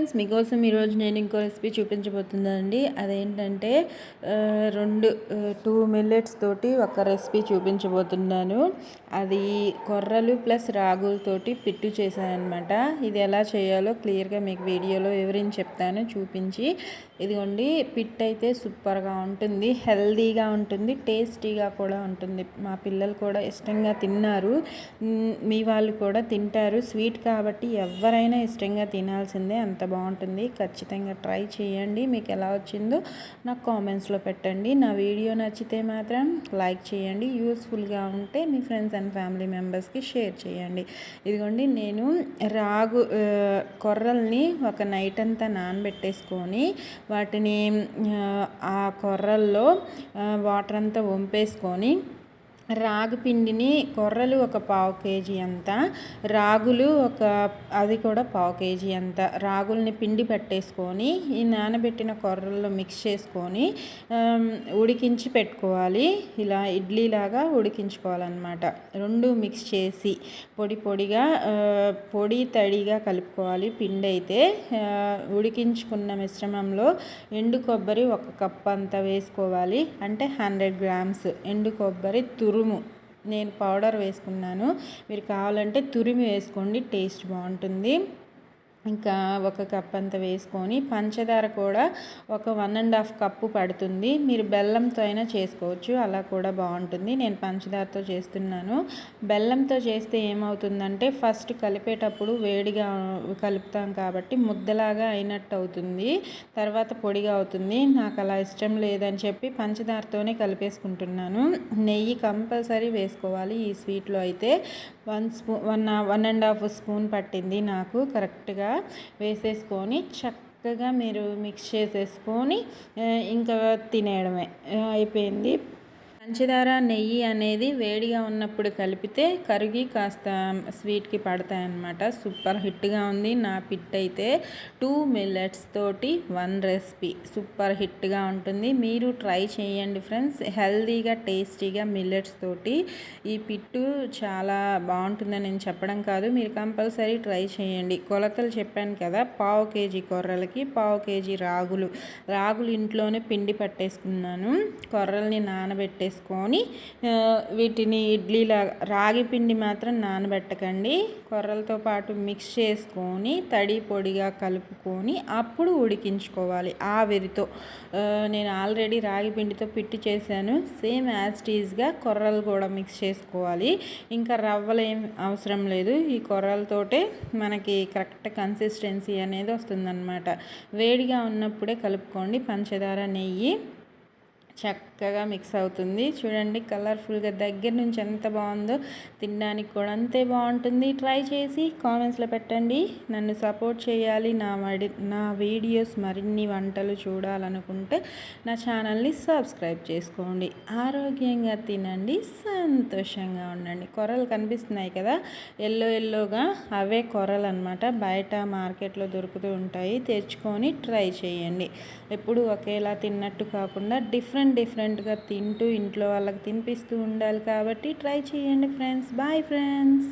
Friends మీకోసం ఈరోజు నేను ఇంకో రెసిపీ చూపించబోతున్నానండి. అదేంటంటే రెండు టూ మిల్లెట్స్ తోటి ఒక రెసిపీ చూపించబోతున్నాను. అది కొర్రలు ప్లస్ రాగులతోటి పిట్టు చేశానమాట ఇది ఎలా చేయాలో క్లియర్గా మీకు వీడియోలో వివరించి చెప్తాను చూపించి. ఇదిగోండి పిట్ అయితే సూపర్గా ఉంటుంది హెల్దీగా ఉంటుంది టేస్టీగా కూడా ఉంటుంది. మా పిల్లలు కూడా ఇష్టంగా తిన్నారు. మీ వాళ్ళు కూడా తింటారు. స్వీట్ కాబట్టి ఎవరైనా ఇష్టంగా తినాల్సిందే అంత బాగుంటుంది. ఖచ్చితంగా ట్రై చేయండి. మీకు ఎలా వచ్చిందో నాకు కామెంట్స్లో పెట్టండి. నా వీడియో నచ్చితే మాత్రం లైక్ చేయండి. యూస్ఫుల్గా ఉంటే మీ ఫ్రెండ్స్ అండ్ ఫ్యామిలీ మెంబర్స్కి షేర్ చేయండి. ఇదిగోండి నేను రాగు కొర్రల్ని ఒక నైట్ అంతా నానబెట్టేసుకొని వాటిని ఆ కొర్రల్లో వాటర్ అంతా వంపేసుకొని రాగి పిండిని కొర్రలు ఒక పావు కేజీ అంత రాగులు ఒక అది కూడా పావు కేజీ అంత. రాగుల్ని పిండి పెట్టేసుకొని ఈ నానబెట్టిన కొర్రల్లో మిక్స్ చేసుకొని ఉడికించి పెట్టుకోవాలి. ఇలా ఇడ్లీలాగా ఉడికించుకోవాలన్నమాట. రెండు మిక్స్ చేసి పొడి పొడిగా పొడి తడిగా కలుపుకోవాలి. పిండి అయితే ఉడికించుకున్న మిశ్రమంలో ఎండు కొబ్బరి ఒక కప్ అంత వేసుకోవాలి. అంటే హండ్రెడ్ గ్రామ్స్ ఎండు కొబ్బరి తురు తురుము. నేను పౌడర్ వేసుకున్నాను. మీరు కావాలంటే తురిమి వేసుకోండి టేస్ట్ బాగుంటుంది. ఇంకా ఒక కప్ అంత వేసుకొని పంచదార కూడా ఒక వన్ అండ్ హాఫ్ కప్పు పడుతుంది. మీరు బెల్లంతో అయినా చేసుకోవచ్చు అలా కూడా బాగుంటుంది. నేను పంచదారతో చేస్తున్నాను. బెల్లంతో చేస్తే ఏమవుతుందంటే ఫస్ట్ కలిపేటప్పుడు వేడిగా కలుపుతాం కాబట్టి ముద్దలాగా అయినట్టు అవుతుంది తర్వాత పొడిగా అవుతుంది. నాకు అలా ఇష్టం లేదని చెప్పి పంచదారతోనే కలిపేసుకుంటున్నాను. నెయ్యి కంపల్సరీ వేసుకోవాలి ఈ స్వీట్లో అయితే. One spoon one one and half spoon పట్టింది నాకు. కరెక్ట్గా వేసేసుకొని చక్కగా మీరు మిక్స్ చేసేసుకొని ఇంకా తినేయడమే. అయిపోయింది. పంచదార నెయ్యి అనేది వేడిగా ఉన్నప్పుడు కలిపితే కరిగి కాస్త స్వీట్కి పడతాయన్నమాట. సూపర్ హిట్గా ఉంది నా పిట్ అయితే. టూ మిల్లెట్స్ తోటి వన్ రెసిపీ. సూపర్ హిట్గా ఉంటుంది. మీరు ట్రై చేయండి ఫ్రెండ్స్. హెల్దీగా టేస్టీగా మిల్లెట్స్ తోటి ఈ పిట్టు చాలా బాగుంటుందని నేను చెప్పడం కాదు. మీరు కంపల్సరీ ట్రై చేయండి. కొలతలు చెప్పాను కదా పావు కేజీ కొర్రలకి పావు కేజీ రాగులు. రాగులు ఇంట్లోనే పిండి పట్టేసుకున్నాను. కొర్రల్ని నానబెట్టేసి చేసుకొని వీటిని ఇడ్లీలా రాగి పిండి మాత్రం నానబెట్టకండి. కొర్రలతో పాటు మిక్స్ చేసుకొని తడి పొడిగా కలుపుకొని అప్పుడు ఉడికించుకోవాలి ఆవిరితో. నేను ఆల్రెడీ రాగి పిండితో పిట్టి చేశాను. సేమ్ యాస్టీజ్గా కొర్రలు కూడా మిక్స్ చేసుకోవాలి. ఇంకా రవ్వలు ఏం అవసరం లేదు. ఈ కొర్రలతోటే మనకి కరెక్ట్ కన్సిస్టెన్సీ అనేది వస్తుందన్నమాట. వేడిగా ఉన్నప్పుడే కలుపుకోండి. పంచదార నెయ్యి చక్క చక్కగా మిక్స్ అవుతుంది. చూడండి కలర్ఫుల్గా దగ్గర నుంచి ఎంత బాగుందో తినడానికి కూడా అంతే బాగుంటుంది. ట్రై చేసి కామెంట్స్లో పెట్టండి. నన్ను సపోర్ట్ చేయాలి. నా వడి నా వీడియోస్ మరిన్ని వంటలు చూడాలనుకుంటే నా ఛానల్ని సబ్స్క్రైబ్ చేసుకోండి. ఆరోగ్యంగా తినండి. సంతోషంగా ఉండండి. కొరలు కనిపిస్తున్నాయి కదా? ఎల్లో ఎల్లోగా అవే కొరలు అనమాట బయట మార్కెట్లో దొరుకుతూ ఉంటాయి. తెచ్చుకొని ట్రై చేయండి. ఎప్పుడు ఒకేలా తిన్నట్టు కాకుండా డిఫరెంట్ డిఫరెంట్గా తింటూ ఇంట్లో వాళ్ళకి తినిపిస్తూ ఉండాలి కాబట్టి ట్రై చేయండి ఫ్రెండ్స్. Bye friends.